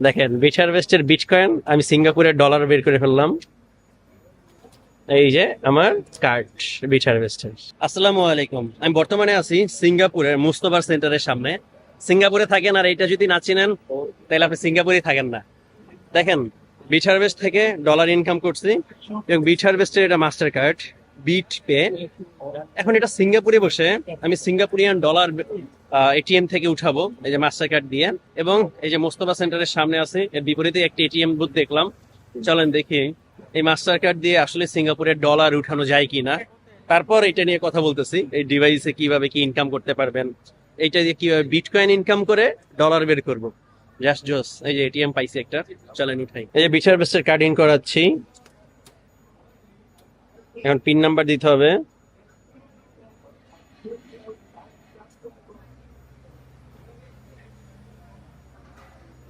দেখেন বিট হারভেস্টের বিটকয়েন আমি সিঙ্গাপুরের ডলার বের করে ফেললাম। এই যে আমার কার্ড বিট হারভেস্টের আসসালামু আলাইকুম। আমি বর্তমানে আছি সিঙ্গাপুরের মুস্তফার সেন্টারের সামনে। সিঙ্গাপুরে থাকেন আর এটা যদি না চিনেন, তাহলে আপনি সিঙ্গাপুরে থাকেন না। দেখেন বিট হারভেস্ট থেকে ডলার ইনকাম করছি এবং বিট হারভেস্টের এটা মাস্টার কার্ড বিট পে এখন এটা সিঙ্গাপুরে বসে আমি সিঙ্গাপুরিয়ান ডলার এটিএম থেকে উঠাবো, এই যে মাস্টার কার্ড দিয়ে। এবং এই যে মোস্তফা সেন্টারের সামনে আছে, এর বিপরীতে একটি এটিএম বুথ দেখলাম। চলেন দেখি, এই মাস্টার কার্ড দিয়ে আসলে সিঙ্গাপুরের ডলার উঠানো যায় কিনা। তারপর এটা নিয়ে কথা বলতেছি, এই ডিভাইসে কীভাবে কি ইনকাম করতে পারবেন। এইটা দিয়ে কীভাবে বিটকয়েন ইনকাম করে ডলার বের করব। জাস্ট জোস এই যে এটিএম পাইছি একটা। চলেন উঠাই। এই যে বিচার বেস্টের কার্ড ইন করাচ্ছি। এখন পিন নাম্বার দিতে হবে।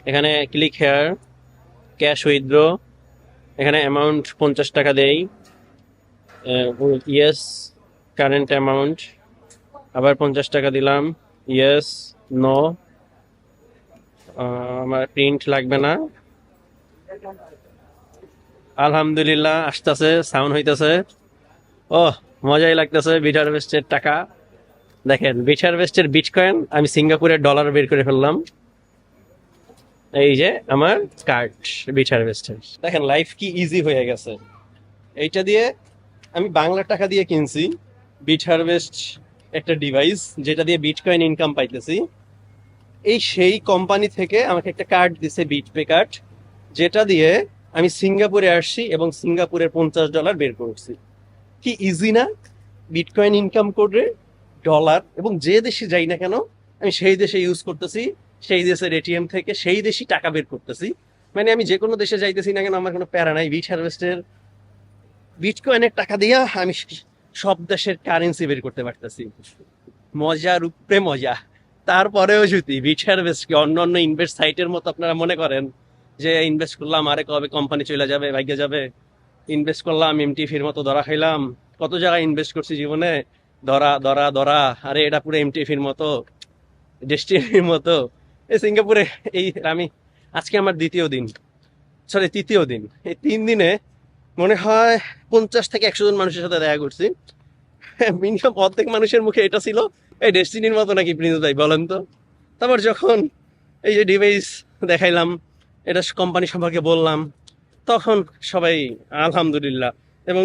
এখানে ক্লিক হেয়ার ক্যাশ উইথড্র এখানে অ্যামাউন্ট পঞ্চাশ টাকা দেই ইয়েস কারেন্ট অ্যামাউন্ট আবার পঞ্চাশ টাকা দিলাম ইয়েস নো আমার প্রিন্ট লাগবে না। আলহামদুলিল্লাহ, আসতেছে সাউন্ড হইতেছে। ও মজাই লাগতেছে বিট হারভেস্টের টাকা। দেখেন বিট হারভেস্টের বিটকয়েন আমি সিঙ্গাপুরের ডলার বের করে ফেললাম। এই যে আমার কার্ড বিট হারভেস্টের দেখেন লাইফ কি ইজি হয়ে গেছে। এইটা দিয়ে আমি বাংলা টাকা দিয়ে কিনছি। বিট হারভেস্ট একটা ডিভাইস যেটা দিয়ে বিটকয়েন ইনকাম পাইতেছি। এই সেই কোম্পানি থেকে আমাকে একটা কার্ড দিছে বিটপে কার্ড যেটা দিয়ে আমি সিঙ্গাপুরে আসছি এবং সিঙ্গাপুরের পঞ্চাশ ডলার বের করছি। কি ইজি না? বিটকয়েন ইনকাম করে ডলার এবং যে দেশে যাই না কেন, আমি সেই দেশে ইউজ করতেছি। সেই দেশের এটিএম থেকে সেই দেশই টাকা বের করতেছি। মানে আমি যে কোনো দেশে যাইতেছি না কেন, আমার কোনো প্যারা নাই। বিট হারভেস্টের বিটকয়েনের টাকা দিয়া আমি সব দেশের কারেন্সি বের করতে পারতেছি। মজার উপরে মজা। তারপরেও যদি বিট হারভেস্টকে অন্য অন্য ইনভেস্ট সাইটের মতো আপনারা মনে করেন যে ইনভেস্ট করলাম, আরে কবে কোম্পানি চলে যাবে, ভাগ্যে যাবে। ইনভেস্ট করলাম এমটিফির মতো ধরা খাইলাম। কত জায়গায় ইনভেস্ট করছি জীবনে? ধরা ধরা ধরা। আরে এটা পুরো এমটিফির মতো ডেস্টিনির মতো। এই সিঙ্গাপুরে, এই আমি আজকে আমার দ্বিতীয় দিন। সরি তৃতীয় দিন। এই তিন দিনে মনে হয় পঞ্চাশ থেকে একশো জন মানুষের সাথে দেখা করছি। মিনিমাম অর্ধেক মানুষের মুখে এটা ছিল। এই ডেস্টিনির মতো নাকি প্রিন্স ভাই, বলেন তো। তারপর যখন এই যে ডিভাইস দেখাইলাম, এটা কোম্পানি সম্পর্কে বললাম, তখন সবাই আলহামদুলিল্লাহ এবং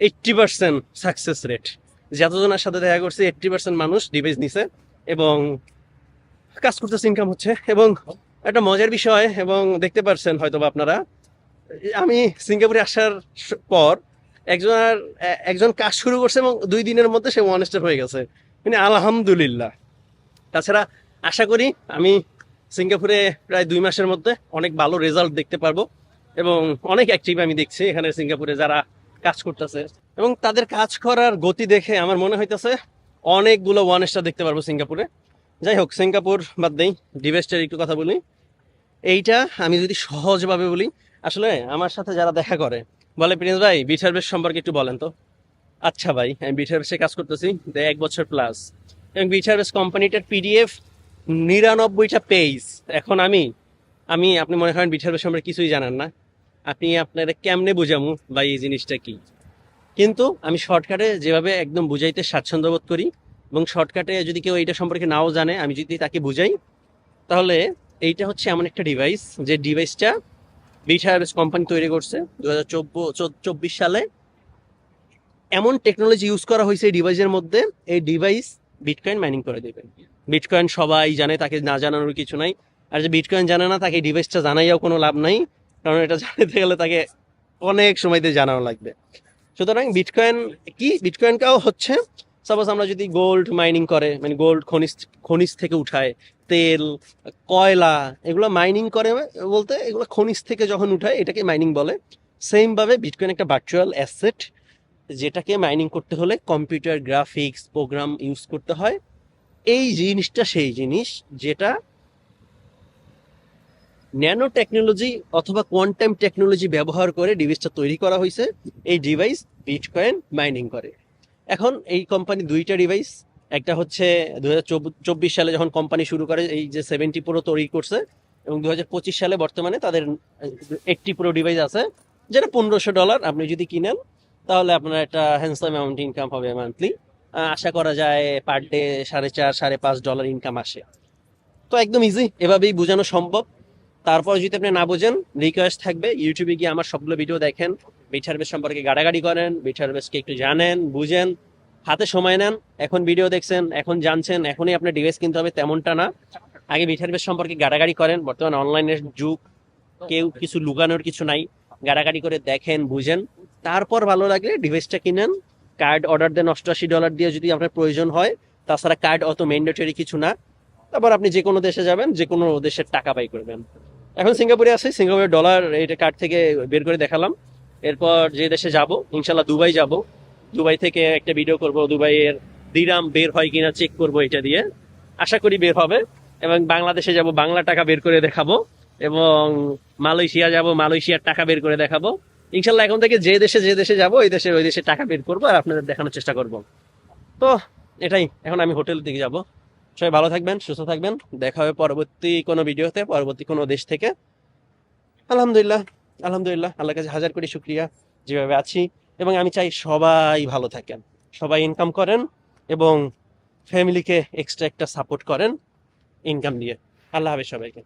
এইট্টি পার্সেন্ট সাকসেস রেট যতজনের সাথে দেখা করছে এইট্টি পার্সেন্ট মানুষ ডিভাইস নিছে এবং কাজ করতেছে ইনকাম হচ্ছে এবং একটা মজার বিষয় এবং দেখতে পারছেন হয়তো আপনারা। আমি সিঙ্গাপুরে আসার পর একজন আর, একজন কাজ শুরু করছে এবং দুই দিনের মধ্যে সে ওয়ান স্টার হয়ে গেছে। মানে আলহামদুলিল্লাহ। তাছাড়া আশা করি আমি সিঙ্গাপুরে প্রায় দুই মাসের মধ্যে অনেক ভালো রেজাল্ট দেখতে পারব এবং অনেক অ্যাক্টিভ আমি দেখছি এখানে সিঙ্গাপুরে যারা কাজ করতেছে। এবং তাদের কাজ করার গতি দেখে আমার মনে হইতেছে অনেকগুলো ওয়ান স্টার দেখতে পারব সিঙ্গাপুরে। যাই হোক সিঙ্গাপুর বাদ দেই, ডিভেস্টের একটু কথা বলি। এইটা আমি যদি সহজভাবে বলি, আসলে আমার সাথে যারা দেখা করে, বলে প্রিন্স ভাই বিট হারভেস্ট সম্পর্কে একটু বলেন তো। আচ্ছা ভাই, আমি বিট হারভেস্টে কাজ করতেছি এক বছর প্লাস এবং বিট হারভেস্ট কোম্পানিটার পিডিএফ নিরানব্বইটা পেজ এখন আমি আমি, আপনি মনে করেন বিট হারভেস্ট সম্পর্কে কিছুই জানেন না। আপনি আপনারা কেমনে বুঝামু ভাই এই জিনিসটা কি? কিন্তু আমি শর্টকাটে যেভাবে একদম বুঝাইতে স্বাচ্ছন্দ্য বোধ করি এবং শর্টকাটে যদি কেউ এইটা সম্পর্কে নাও জানে, আমি যদি তাকে বুঝাই, তাহলে এইটা হচ্ছে এমন একটা ডিভাইস যে ডিভাইসটা বিট হারভেস্ট কোম্পানি তৈরি করছে দু হাজার চব্বিশ সালে। এমন টেকনোলজি ইউজ করা হয়েছে এই ডিভাইসের মধ্যে, এই ডিভাইস বিটকয়েন মাইনিং করে দেবে। বিটকয়েন সবাই জানে, তাকে না জানানোর কিছু নাই। আর যে বিটকয়েন জানে না, তাকে ডিভাইসটা জানাইয়াও কোনো লাভ নাই, কারণ এটা জানাতে গেলে তাকে অনেক সময়তে জানানো লাগবে। সুতরাং বিটকয়েন কি? বিটকয়েনটাও হচ্ছে সাপোজ আমরা যদি গোল্ড মাইনিং করে মানে গোল্ড খনিজ খনিজ থেকে উঠায়, তেল, কয়লা, এগুলো মাইনিং করে বলতে এগুলো খনিজ থেকে যখন উঠায়, এটাকে মাইনিং বলে। সেম ভাবে বিটকয়েন একটা ভার্চুয়াল অ্যাসেট যেটাকে মাইনিং করতে হলে কম্পিউটার গ্রাফিক্স প্রোগ্রাম ইউজ করতে হয়। এই জিনিসটা সেই জিনিস যেটা ন্যানো টেকনোলজি অথবা কোয়ান্টাম টেকনোলজি ব্যবহার করে ডিভাইসটা তৈরি করা হয়েছে। এই ডিভাইস বিটকয়েন মাইনিং করে। এখন এই কোম্পানি দুইটা ডিভাইস একটা হচ্ছে হাজার চব্বিশ সালে যখন কোম্পানি শুরু করে, এই যে সেভেন্টি প্রো তৈরি করছে, এবং দুহাজার পঁচিশ সালে বর্তমানে তাদের এইটটি প্রো ডিভাইস আছে, যেটা পনেরোশো ডলার আপনি যদি কিনেন, তাহলে আপনার একটা হ্যান্ডসাম অ্যামাউন্ট ইনকাম হবে মান্থলি আশা করা যায় পার ডে সাড়ে চার, সাড়ে পাঁচ ডলার ইনকাম আসে। তো একদম ইজি এভাবেই বোঝানো সম্ভব। তারপর যদি আপনি না বোঝেন রিকোয়েস্ট থাকবে ইউটিউবে গিয়ে আমার সবগুলো ভিডিও দেখেন। বিটার বেস সম্পর্কে গাড়াগাড়ি করেন বেসকে একটু জানেন, বুঝেন, হাতে সময় নেন, এখন ভিডিও দেখছেন, এখন জানছেন, এখনই আপনার ডিভাইস কিনতে হবে তেমনটা না। আগে বেস সম্পর্কে গাড়াগাড়ি করেন, বর্তমানে অনলাইনের যুগ, কেউ কিছু লুকানোর কিছু নাই, গাড়াগাড়ি করে দেখেন, বুঝেন। তারপর ভালো লাগলে ডিভাইসটা কিনেন কার্ড অর্ডার দেন অষ্টআশি ডলার দিয়ে যদি আপনার প্রয়োজন হয়, তাছাড়া কার্ড অত ম্যান্ডেটরি কিছু না। তারপর আপনি যে কোনো দেশে যাবেন যে কোনো দেশের টাকা পাই করবেন। এখন সিঙ্গাপুরে আছি সিঙ্গাপুরের ডলার এটা কার্ড থেকে বের করে দেখালাম। এরপর যে দেশে যাব, ইনশাল্লাহ দুবাই যাব। দুবাই থেকে একটা ভিডিও করব, দুবাইয়ের দিরাম বের হয় কিনা চেক করব এটা দিয়ে। আশা করি বের হবে। এবং বাংলাদেশে যাব, বাংলা টাকা বের করে দেখাবো। এবং মালয়েশিয়া যাব, মালয়েশিয়ার টাকা বের করে দেখাবো। ইনশাল্লাহ এখন থেকে যে দেশে যে দেশে যাব, ওই দেশে ওই দেশে টাকা বের করব আর আপনাদের দেখানোর চেষ্টা করব। তো, এটাই। এখন আমি হোটেল দিকে যাব। সবাই ভালো থাকবেন, সুস্থ থাকবেন। দেখা হবে পরবর্তী কোনো ভিডিওতে পরবর্তী কোনো দেশ থেকে। আলহামদুলিল্লাহ। আলহামদুলিল্লাহ আল্লাহ কাছে হাজার কোটি শুক্রিয়া যেভাবে আছি। এবং আমি চাই সবাই ভালো থাকেন, সবাই ইনকাম করেন এবং ফ্যামিলিকে এক্সট্রা একটা সাপোর্ট করেন ইনকাম দিয়ে। আল্লাহ হাফেজ সবাইকে।